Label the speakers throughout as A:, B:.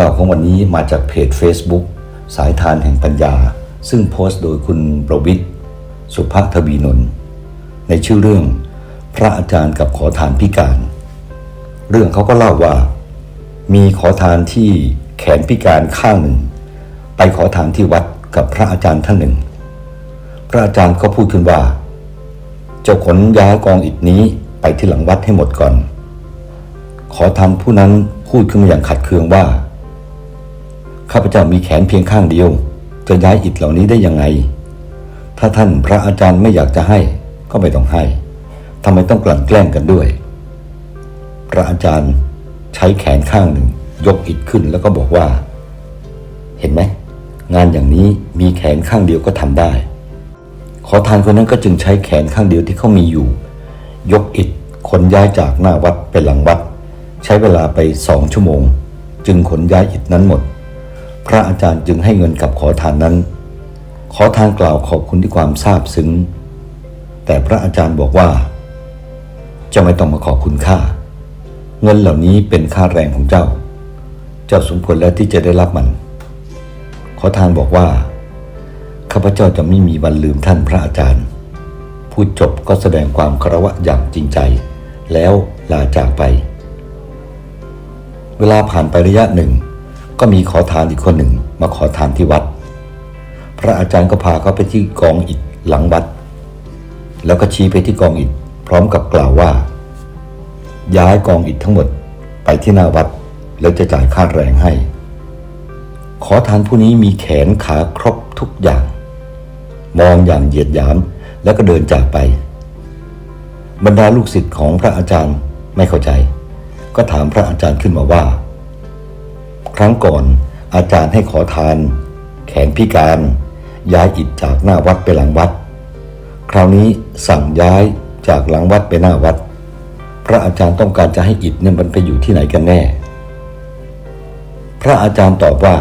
A: ราวของวันนี้มาจากเพจ Facebook สายทานแห่งปัญญา ซึ่งโพสต์โดยคุณประวิทย์สุภทวีนนท์ในชื่อเรื่องพระอาจารย์กับขอทานพิการ เรื่องเขาก็เล่าว่า มีขอทานที่แขนพิการข้างหนึ่ง ไปขอทานที่วัดกับพระอาจารย์ท่านหนึ่ง พระอาจารย์ก็พูดขึ้นว่า เจ้าขนย้ายกองอิฐนี้ไปที่หลังวัดให้หมดก่อน ขอทานผู้นั้นพูดขึ้นมาอย่างขัดเคืองว่า ข้าพเจ้ามีแขนเพียงข้างเดียว จะย้ายอิฐเหล่านี้ได้ยังไง ถ้าท่านพระอาจารย์ไม่อยากจะให้ก็ไม่ต้องให้ทำไมต้องกลั่นแกล้งกันด้วย พระอาจารย์ใช้แขนข้างหนึ่ง ยกอิฐขึ้นแล้วก็บอกว่า เห็นไหมงานอย่างนี้มีแขนข้างเดียวก็ทำได้ ขอทานคนนั้นก็จึงใช้แขนข้างเดียวที่เขามีอยู่ ยกอิฐขนย้ายจากหน้าวัดไปหลังวัด ใช้เวลาไปสองชั่วโมง จึงขนย้ายอิฐนั้นหมด พระอาจารย์จึงให้เงินกับขอทานนั้น ขอทานกล่าวขอบคุณที่ความซาบซึ้ง แต่พระอาจารย์บอกว่า เจ้าไม่ต้องมาขอบคุณข้าเงินเหล่านี้เป็นค่าแรงของเจ้า เจ้าสมควรแล้วที่จะได้รับมัน ขอทานบอกว่าข้าพเจ้าจะไม่มีวันลืมท่านพระอาจารย์ พูดจบก็แสดงความคารวะอย่างจริงใจ แล้วลาจากไป เวลาผ่านไประยะหนึ่ง ก็มีขอทานอีกคนหนึ่งมาขอทานที่วัด พระอาจารย์ก็พาเขาไปที่กองอิฐหลังวัด แล้วก็ชี้ไปที่กองอิฐพร้อมกับกล่าวว่า ย้ายกองอิฐทั้งหมดไปที่หน้าวัดแล้วจะจ่ายค่าแรงให้ ขอทานผู้นี้มีแขนขาครบทุกอย่าง มองอย่างเหยียดหยามแล้วก็เดินจากไป บรรดาลูกศิษย์ของพระอาจารย์ไม่เข้าใจ ก็ถามพระอาจารย์ขึ้นมาว่า ครั้งก่อน อาจารย์ให้ขอทาน แขนพิการ ย้ายอิฐจากหน้าวัดไปหลังวัด คราวนี้สั่งย้ายจากหลังวัดไปหน้าวัด พระอาจารย์ต้องการจะให้อิฐเนี่ยมันไปอยู่ที่ไหนกันแน่ พระอาจารย์ตอบว่า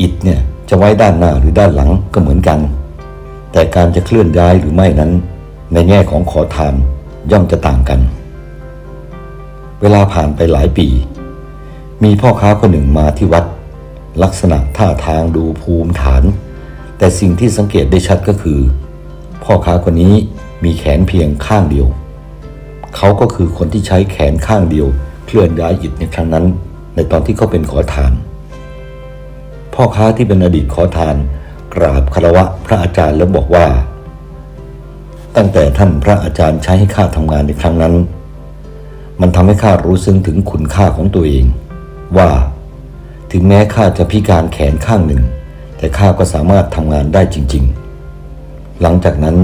A: อิฐเนี่ยจะไว้ด้านหน้าหรือด้านหลังก็เหมือนกัน แต่การจะเคลื่อนย้ายหรือไม่นั้น ในแง่ของขอทานย่อมจะต่างกัน เวลาผ่านไปหลายปี มีพ่อค้าคนหนึ่งมาที่วัด ลักษณะท่าทางดูภูมิฐาน แต่สิ่งที่สังเกตได้ชัดก็คือ พ่อค้าคนนี้มีแขนเพียงข้างเดียว เขาก็คือคนที่ใช้แขนข้างเดียว เคลื่อนย้ายอิฐในครั้งนั้น ในตอนที่เขาเป็นขอทาน พ่อค้าที่เป็นอดีตขอทาน กราบคารวะพระอาจารย์แล้วบอกว่า ตั้งแต่ท่านพระอาจารย์ใช้ให้ข้าทำงานในครั้งนั้น มันทำให้ข้ารู้ซึ้งถึงคุณค่าของตัวเอง ว่า ถึงแม้ข้าจะพิการแขนข้างหนึ่ง แต่ข้าก็สามารถทำงานได้จริง ๆ หลังจากนั้น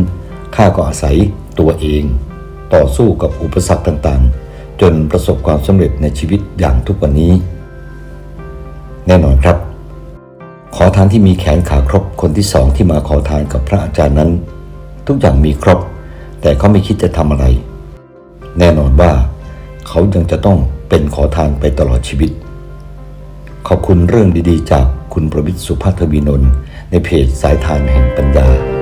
A: ข้าก็อาศัยตัวเอง ต่อสู้กับอุปสรรคต่างๆ จนประสบความสำเร็จในชีวิตอย่างทุกวันนี้ แน่นอนครับ ขอทานที่มีแขนขาครบคนที่สองที่มาขอทานกับพระอาจารย์นั้น ทุกอย่างมีครบ แต่เขาไม่คิดจะทำอะไร แน่นอนว่า เขายังจะต้องเป็นขอทานไปตลอดชีวิต ขอบคุณเรื่องดีๆ จากคุณประวิทย์สุภาพทวีนนท์ในเพจสายทานแห่งปัญญา